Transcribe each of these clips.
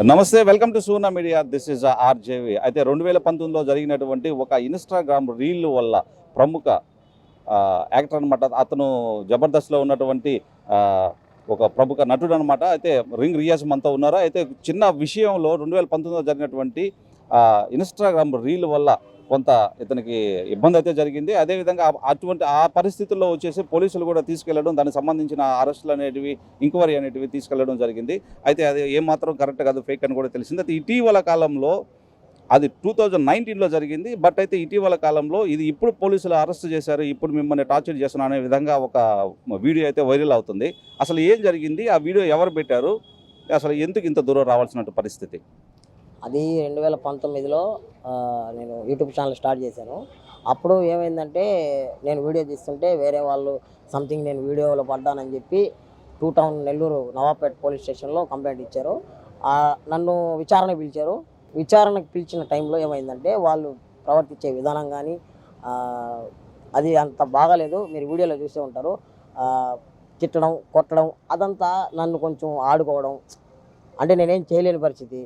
నమస్తే welcome to Suna media. This is RJV అయితే రెండు వేల పంతొమ్మిదిలో జరిగినటువంటి ఒక ఇన్స్టాగ్రామ్ రీల్ వల్ల ప్రముఖ యాక్టర్ అనమాట అతను జబర్దస్త్లో ఉన్నటువంటి ఒక ప్రముఖ నటుడు అనమాట అయితే రింగ్ రియాజ్ మనతో ఉన్నారు. అయితే చిన్న విషయంలో రెండు వేల పంతొమ్మిదిలో జరిగినటువంటి ఇన్స్టాగ్రామ్ రీల్ వల్ల కొంత ఇతనికి ఇబ్బంది అయితే జరిగింది. అదేవిధంగా అటువంటి ఆ పరిస్థితుల్లో వచ్చేసి పోలీసులు కూడా తీసుకెళ్ళడం దానికి సంబంధించిన అరెస్టులు అనేటివి ఇంక్వైరీ అనేటివి తీసుకెళ్ళడం జరిగింది. అయితే అది ఏమాత్రం కరెక్ట్ కాదు ఫేక్ అని కూడా తెలిసింది. అయితే ఇటీవల కాలంలో అది టూ థౌజండ్ నైన్టీన్లో జరిగింది. బట్ అయితే ఇటీవల కాలంలో ఇది ఇప్పుడు పోలీసులు అరెస్ట్ చేశారు ఇప్పుడు మిమ్మల్ని టార్చర్ చేస్తున్నా అనే విధంగా ఒక వీడియో అయితే వైరల్ అవుతుంది. అసలు ఏం జరిగింది? ఆ వీడియో ఎవరు పెట్టారు? అసలు ఎందుకు ఇంత దూరం రావాల్సినట్టు పరిస్థితి? అది రెండు వేల పంతొమ్మిదిలో నేను యూట్యూబ్ ఛానల్ స్టార్ట్ చేశాను. అప్పుడు ఏమైందంటే నేను వీడియో తీస్తుంటే వేరే వాళ్ళు సంథింగ్ నేను వీడియోలో పడ్డానని చెప్పి two town Nellore Navapet police స్టేషన్లో కంప్లైంట్ ఇచ్చారు. నన్ను విచారణకు పిలిచారు. విచారణకు పిలిచిన టైంలో ఏమైందంటే వాళ్ళు ప్రవర్తించే విధానం కానీ అది అంత బాగాలేదు మీరు వీడియోలో చూసే ఉంటారు. తిట్టడం కొట్టడం అదంతా నన్ను కొంచెం ఆడుకోవడం అంటే నేనేం చేయలేని పరిస్థితి.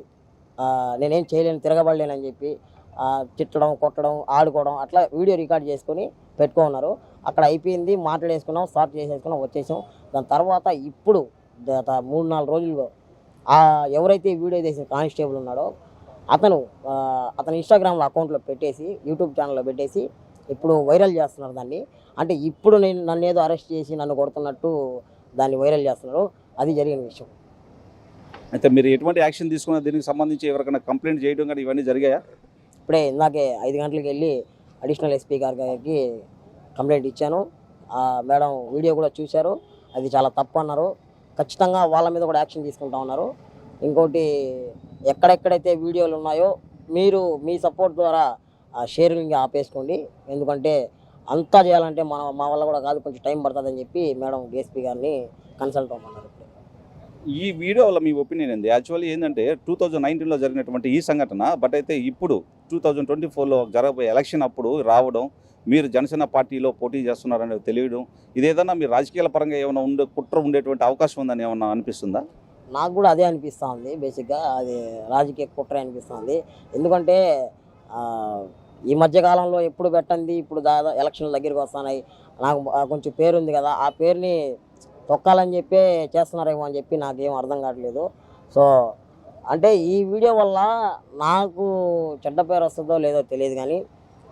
నేనేం చేయలేను తిరగబడలేనని చెప్పి తిట్టడం కొట్టడం ఆడుకోవడం అట్లా వీడియో రికార్డ్ చేసుకొని పెట్టుకున్నారు అక్కడ అయిపోయింది మాట్లాడేసుకున్నాం స్టార్ట్ చేసేసుకున్నాం వచ్చేసాం. దాని తర్వాత ఇప్పుడు గత మూడు నాలుగు రోజుల్లో ఎవరైతే వీడియో చేసిన కానిస్టేబుల్ ఉన్నాడో అతను అతను ఇన్స్టాగ్రామ్లో అకౌంట్లో పెట్టేసి యూట్యూబ్ ఛానల్లో పెట్టేసి ఇప్పుడు వైరల్ చేస్తున్నారు దాన్ని. అంటే ఇప్పుడు నేను నన్ను ఏదో అరెస్ట్ చేసి నన్ను కొడుతున్నట్టు దాన్ని వైరల్ చేస్తున్నారు. అది జరిగిన విషయం. అయితే మీరు ఎటువంటి యాక్షన్ తీసుకున్న దీనికి సంబంధించి ఎవరికైనా కంప్లైంట్ చేయడం కానీ ఇవన్నీ జరిగాయా? ఇప్పుడే ఇందాకే ఐదు గంటలకు వెళ్ళి అడిషనల్ ఎస్పీ గారి గారికి కంప్లైంట్ ఇచ్చాను. ఆ మేడం వీడియో కూడా చూశారు. అది చాలా తప్పు అన్నారు. ఖచ్చితంగా వాళ్ళ మీద కూడా యాక్షన్ తీసుకుంటా ఉన్నారు. ఇంకోటి ఎక్కడెక్కడైతే వీడియోలు ఉన్నాయో మీరు మీ సపోర్ట్ ద్వారా ఆ షేరింగ్ ఆపేసుకోండి. ఎందుకంటే అంతా చేయాలంటే మన మా వల్ల కూడా కాదు కొంచెం టైం పడుతుందని చెప్పి మేడం డిఎస్పీ గారిని కన్సల్ట్ అవ్వమన్నారు. ఈ వీడియో వల్ల మీ ఒపీనియన్ ఏంది? యాక్చువల్లీ ఏంటంటే టూ థౌజండ్ నైన్టీన్లో జరిగినటువంటి ఈ సంఘటన బట్ అయితే ఇప్పుడు టూ థౌజండ్ ట్వంటీ ఫోర్లో జరగబోయే ఎలక్షన్ అప్పుడు రావడం మీరు జనసేన పార్టీలో పోటీ చేస్తున్నారనేది తెలియడం ఇదేదన్నా మీ రాజకీయాల పరంగా ఏమైనా ఉండే కుట్ర ఉండేటువంటి అవకాశం ఉందని ఏమన్నా అనిపిస్తుందా? నాకు కూడా అదే అనిపిస్తుంది బేసిక్గా అది రాజకీయ కుట్ర అనిపిస్తుంది. ఎందుకంటే ఈ మధ్యకాలంలో ఎప్పుడు పెట్టండి ఇప్పుడు దాదా ఎలక్షన్ల దగ్గరికి వస్తున్నాయి. నాకు కొంచెం పేరు ఉంది కదా ఆ పేరుని తొక్కాలని చెప్పి చేస్తున్నారేమో అని చెప్పి నాకేం అర్థం కావట్లేదు. సో అంటే ఈ వీడియో వల్ల నాకు చెడ్డ పేరు వస్తుందో లేదో తెలియదు కానీ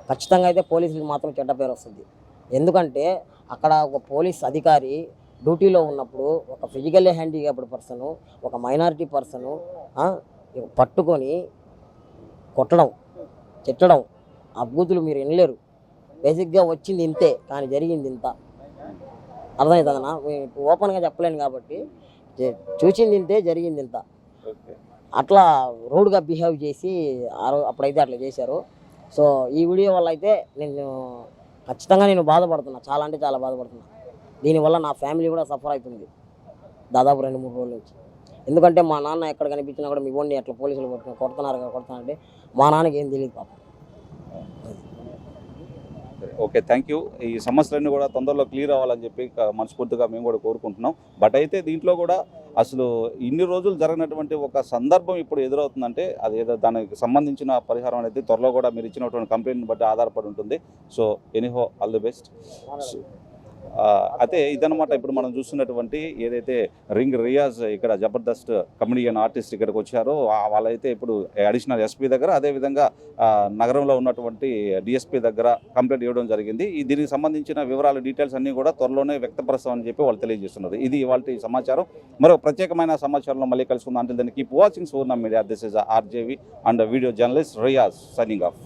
ఖచ్చితంగా అయితే పోలీసులకు మాత్రం చెడ్డ పేరు వస్తుంది. ఎందుకంటే అక్కడ ఒక పోలీస్ అధికారి డ్యూటీలో ఉన్నప్పుడు ఒక ఫిజికల్లీ హ్యాండిక్యాప్డ్ పర్సను ఒక మైనారిటీ పర్సను పట్టుకొని కొట్టడం తిట్టడం ఆ మీరు వినలేరు. బేసిక్గా వచ్చింది ఇంతే కానీ జరిగింది ఇంత. అర్థమవుతుందన్నా ఓపెన్గా చెప్పలేను కాబట్టి చూసింది ఇంతే జరిగింది ఇంత. అట్లా రూడ్గా బిహేవ్ చేసి ఆ రో అప్పుడైతే అట్లా చేశారు. సో ఈ వీడియో వల్ల అయితే నేను ఖచ్చితంగా నేను బాధపడుతున్నా. చాలా అంటే చాలా బాధపడుతున్నా. దీనివల్ల నా ఫ్యామిలీ కూడా సఫర్ అవుతుంది దాదాపు రెండు మూడు రోజుల నుంచి. ఎందుకంటే మా నాన్న ఎక్కడ కనిపించినా కూడా మీ ఓన్ని ఎట్లా పోలీసులు కొడుతున్నారు కొడుతున్నారు కొడుతున్నారంటే మా నాన్నకి ఏం తెలియదు పాపం. ఓకే. థ్యాంక్ యూ ఈ సమస్యలన్నీ కూడా తొందరలో క్లియర్ అవ్వాలని చెప్పి మనస్ఫూర్తిగా మేము కూడా కోరుకుంటున్నాం. బట్ అయితే దీంట్లో కూడా అసలు ఇన్ని రోజులు జరిగినటువంటి ఒక సందర్భం ఇప్పుడు ఎదురవుతుందంటే అది ఏదో దానికి సంబంధించిన పరిహారం అనేది త్వరలో కూడా మీరు ఇచ్చినటువంటి కంప్లైంట్ బట్టి ఆధారపడి ఉంటుంది. So anyhow all the best అయితే ఇదనమాట ఇప్పుడు మనం చూస్తున్నటువంటి ఏదైతే రింగ్ రియాజ్ ఇక్కడ జబర్దస్త్ కమెడియన్ ఆర్టిస్ట్ ఇక్కడికి వచ్చారో వాళ్ళైతే ఇప్పుడు అడిషనల్ ఎస్పీ దగ్గర అదేవిధంగా నగరంలో ఉన్నటువంటి డిఎస్పీ దగ్గర కంప్లైంట్ ఇవ్వడం జరిగింది. ఈ దీనికి సంబంధించిన వివరాలు డీటెయిల్స్ అన్నీ కూడా త్వరలోనే వ్యక్తపరుస్తామని చెప్పి వాళ్ళు తెలియజేస్తున్నారు. ఇది ఇవాళ సమాచారం. మరో ప్రత్యేకమైన సమాచారంలో మళ్ళీ కలుసుకుందాం. అంటే దాన్ని keep watching Surna media this is RJV and video journalist Riyaz signing off